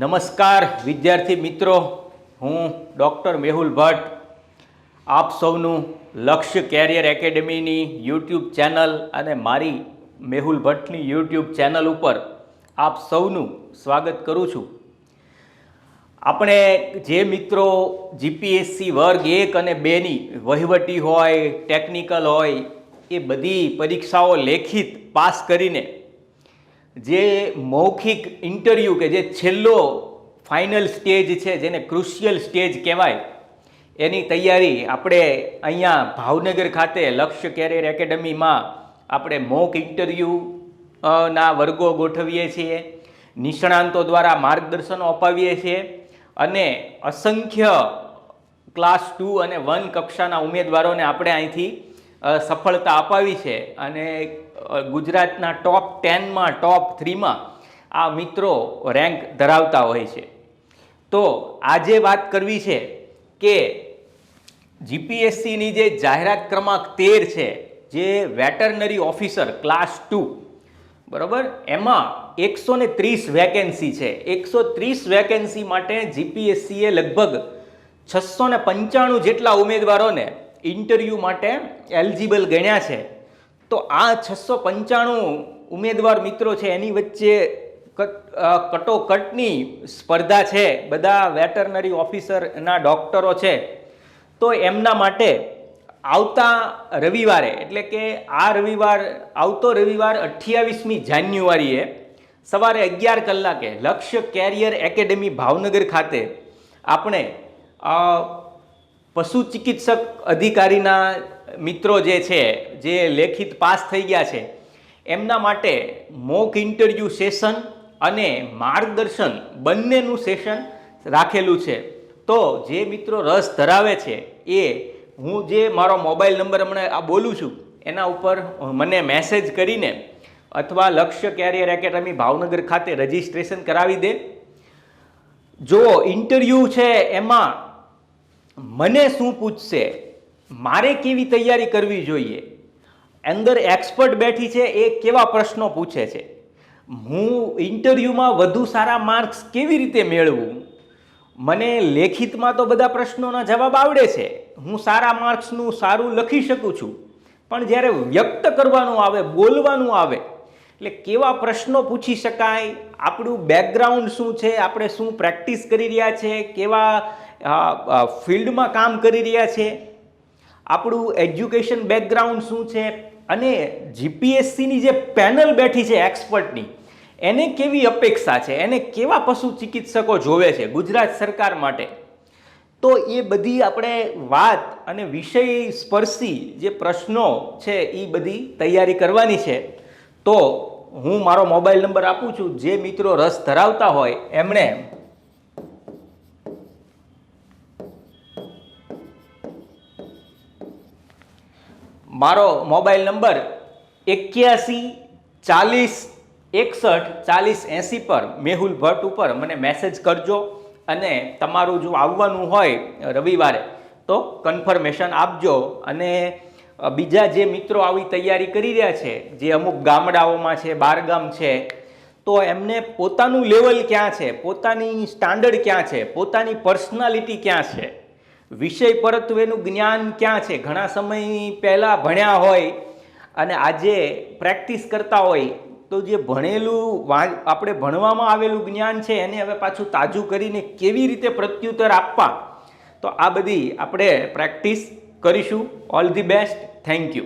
નમસ્કાર, વિદ્યાર્થી મિત્રો. હું ડૉક્ટર મેહુલ ભટ્ટ. આપ સૌનું લક્ષ્ય કેરિયર એકેડેમીની યુટ્યુબ ચેનલ અને મારી મેહુલ ભટ્ટની યુટ્યુબ ચેનલ ઉપર આપ સૌનું સ્વાગત કરું છું. આપણે જે મિત્રો જીપીએસસી વર્ગ એક અને બેની વહીવટી હોય, ટેકનિકલ હોય, એ બધી પરીક્ષાઓ લેખિત પાસ કરીને જે મૌખિક ઇન્ટરવ્યૂ કે જે છેલ્લો ફાઇનલ સ્ટેજ છે, જેને ક્રુશિયલ સ્ટેજ કહેવાય, એની તૈયારી આપણે અહીંયા ભાવનગર ખાતે લક્ષ્ય કેરિયર એકેડમીમાં આપણે મોક ઇન્ટરવ્યૂ ના વર્ગો ગોઠવીએ છીએ, નિષ્ણાંતો દ્વારા માર્ગદર્શનો અપાવીએ છીએ, અને અસંખ્ય ક્લાસ ટુ અને વન કક્ષાના ઉમેદવારોને આપણે અહીંથી સફળતા અપાવી છે અને ગુજરાતના ટોપ ટેનમાં ટોપ થ્રીમાં આ મિત્રો રેન્ક ધરાવતા હોય છે. તો આજે વાત કરવી છે કે જીપીએસસીની જે જાહેરાત ક્રમાંક તેર છે, જે વેટરનરી ઓફિસર ક્લાસ ટુ બરાબર? એમાં એકસો ને ત્રીસ વેકેન્સી છે. એકસો ત્રીસ વેકેન્સી માટે જીપીએસસીએ લગભગ છસો ને પંચાણું જેટલા ઉમેદવારોને ઇન્ટરવ્યૂ માટે એલિજિબલ ગણ્યા છે. તો આ છસો પંચાણું ઉમેદવાર મિત્રો છે, એની વચ્ચે કટ- કટોકટની સ્પર્ધા છે. બધા વેટરનરી ઓફિસરના ડૉક્ટરો છે. તો એમના માટે આવતા રવિવારે, એટલે કે આ રવિવાર, આવતો રવિવાર અઠ્યાવીસમી જાન્યુઆરીએ સવારે અગિયાર કલાકે લક્ષ્ય કેરિયર એકેડેમી ભાવનગર ખાતે આપણે પશુ ચિકિત્સક અધિકારીના મિત્રો જે છે, જે લેખિત પાસ થઈ ગયા છે, એમના માટે મોક ઇન્ટરવ્યૂ સેશન અને માર્ગદર્શન બંનેનું સેશન રાખેલું છે. તો જે મિત્રો રસ ધરાવે છે, એ હું જે મારો મોબાઈલ નંબર હમણાં આ બોલું છું, એના ઉપર મને મેસેજ કરીને અથવા લક્ષ્ય કેરિયર એકેડમી ભાવનગર ખાતે રજીસ્ટ્રેશન કરાવી દે. જો ઇન્ટરવ્યૂ છે, એમાં મને શું પૂછશે? મારે કેવી તૈયારી કરવી જોઈએ? અંદર એક્સપર્ટ બેઠી છે, એ કેવા પ્રશ્નો પૂછે છે? હું ઇન્ટરવ્યૂમાં વધુ સારા માર્ક્સ કેવી રીતે મેળવું? મને લેખિતમાં તો બધા પ્રશ્નોના જવાબ આવડે છે. હું સારા માર્ક્સનું સારું લખી શકું છું. પણ જ્યારે વ્યક્ત કરવાનું આવે, બોલવાનું આવે, એટલે કેવા પ્રશ્નો પૂછી શકાય? આપણું બેકગ્રાઉન્ડ શું છે? આપણે શું પ્રેક્ટિસ કરી રહ્યા છે? કેવા ફિલ્ડમાં કામ કરી રહ્યા છે. આપણું એજ્યુકેશન બેકગ્રાઉન્ડ શું છે? અને જીપીએસસીની જે પેનલ બેઠી છે એક્સપર્ટની, એને કેવી અપેક્ષા છે? એને કેવા પશુ ચિકિત્સકો જોવે છે ગુજરાત સરકાર માટે? તો એ બધી આપણે વાત અને વિષય સ્પર્શી જે પ્રશ્નો છે એ બધી તૈયારી કરવાની છે. તો હું મારો મોબાઈલ નંબર આપું છું. જે મિત્રો રસ ધરાવતા હોય, એમણે મારો મોબાઈલ નંબર એક્યાસી ચાલીસ એકસઠ ચાલીસ એંસી પર મેહુલ ભટ્ટ ઉપર મને મેસેજ કરજો અને તમારું જો આવવાનું હોય રવિવારે, તો કન્ફર્મેશન આપજો અને બીજા જે મિત્રો આવી તૈયારી કરી રહ્યા છે, જે અમુક ગામડાઓમાં છે, બારગામ છે, તો એમને પોતાનું લેવલ ક્યાં છે, પોતાની સ્ટાન્ડર્ડ ક્યાં છે, પોતાની પર્સનાલિટી ક્યાં છે વિષય પરત્વેનું જ્ઞાન ક્યાં છે? ઘણા સમય પહેલાં ભણ્યા હોય અને આજે પ્રેક્ટિસ કરતા હોય તો જે ભણેલું આપણે ભણવામાં આવેલું જ્ઞાન છે એને હવે પાછું તાજું કરીને કેવી રીતે પ્રત્યુત્તર આપવા? તો આ બધી આપણે પ્રેક્ટિસ કરીશું. All the best thank you